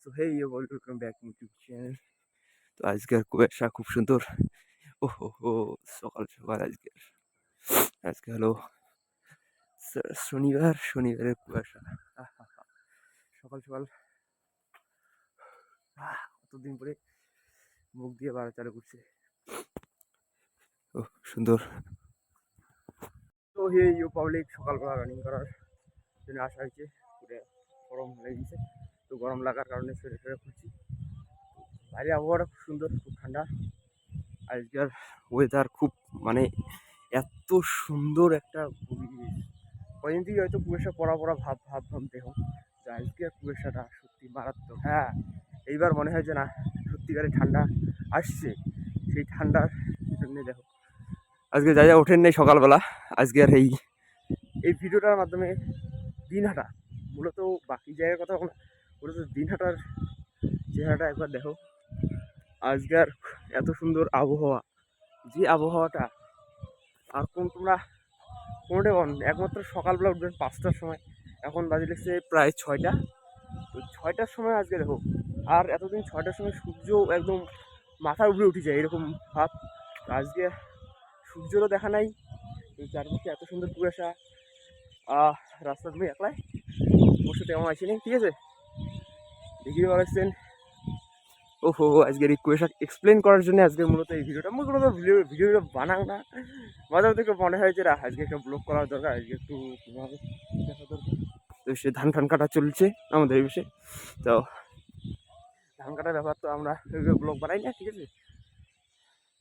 So hey welcome back YouTube channel তো আজকের কুয়াশা খুব সুন্দর। ও হো হো সকাল সকাল আজকের আজকে হলো শনিবার, শনিবারের কুয়াশা। হা। সকাল। সকাল কতদিন পরে মুখ দিয়ে বাড়া চালু করছে ও সুন্দর। তো হে ইউ পাবলিক সকালবেলা রানিং করার জন্য আসা হয়েছে। গরম লেগে গেছে। তো গরম লাগার কারণে শরীরে শরীরে খুলছি। বাইরে আবহাওয়াটা খুব সুন্দর, খুব ঠান্ডা। আজকের ওয়েদার খুব মানে এত সুন্দর একটা কদিন থেকে হয়তো কুয়াশা পড়া পড়া ভাব ভাব ভাব দেখো তো আজকের কুয়াশাটা সত্যি মারাত্মক। হ্যাঁ এইবার মনে হয় যে না সত্যিকারে ঠান্ডা আসছে। সেই ঠান্ডার জন্য দেখো। আজকে যা যা ওঠেন নাই সকালবেলা আজকে আর এই এই ভিডিওটার মাধ্যমে দিন হাঁটা মূলত বাকি জায়গার কথা বলব না, মূলত দিনহাটার চেহারাটা একবার দেখো। আজকের এত সুন্দর আবহাওয়া। যে আবহাওয়াটা। আর কোন তোমরা কোনোটাই পাবো না। একমাত্র সকালবেলা উঠবেন পাঁচটার সময়। এখন বাজে লিখছে প্রায় ছয়টা। তো ছয়টার সময় আজকে দেখো। আর এতদিন ছয়টার সময় সূর্য একদম মাথার উপরে উঠে যায় এরকম ভাব। আজকে সূর্যরও দেখা নাই। চারপাশে এত সুন্দর কুয়াশা। আহ রাস্তা তুমি একলাই? সাথে আমার আসিনি ঠিক আছে? দেখিয়ে পাচ্ছেন ও হো আজকের এই কুয়াশা এক্সপ্লেন করার জন্য আজকের মূলত এই ভিডিওটা মূলত ভিডিও ভিডিওটা না। মাঝে মধ্যে মনে হয় যে আজকে একটা ব্লগ করা দরকার আজকে একটু কীভাবে দেখা দরকার। তো সে ধান টান কাটা চলছে আমাদের এই বিষয়ে তো ধান কাটার ব্যাপার তো আমরা ব্লগ বানাই না ঠিক আছে?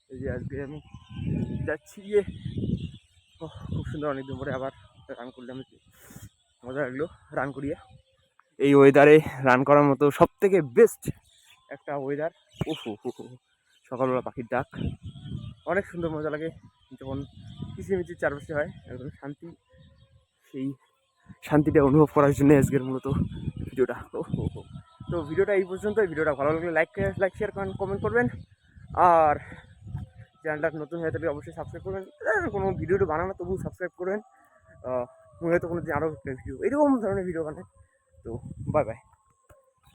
এই যে আজকে আমি যাচ্ছি গিয়ে। ওহ, খুব সুন্দর অনেকদিন পরে আবার রান করলাম। মজা লাগল রান করিয়ে। এই ওয়েদারে রান করার মতো সব থেকে বেস্ট একটা ওয়েদার হো সকালবেলা পাখির ডাক। অনেক সুন্দর মজা লাগে যখন কিচিমিচির চারপাশে হয়, একদম শান্তি। সেই শান্তিটা অনুভব করার জন্য আজকের মূলত ভিডিওটা। তো ভিডিওটা এই পর্যন্ত ভিডিওটা ভালো লাগলে লাইক লাইক শেয়ার কমেন্ট করবেন। আর চ্যানেলটা নতুন হয়ে থাকলে অবশ্যই সাবস্ক্রাইব করবেন। কোনো ভিডিওটা বানানো তবু সাবস্ক্রাইব করবেন। হয়তো কোনো দিন আরও ভিডিও এরকম ধরনের ভিডিও বানায় তো বাই বাই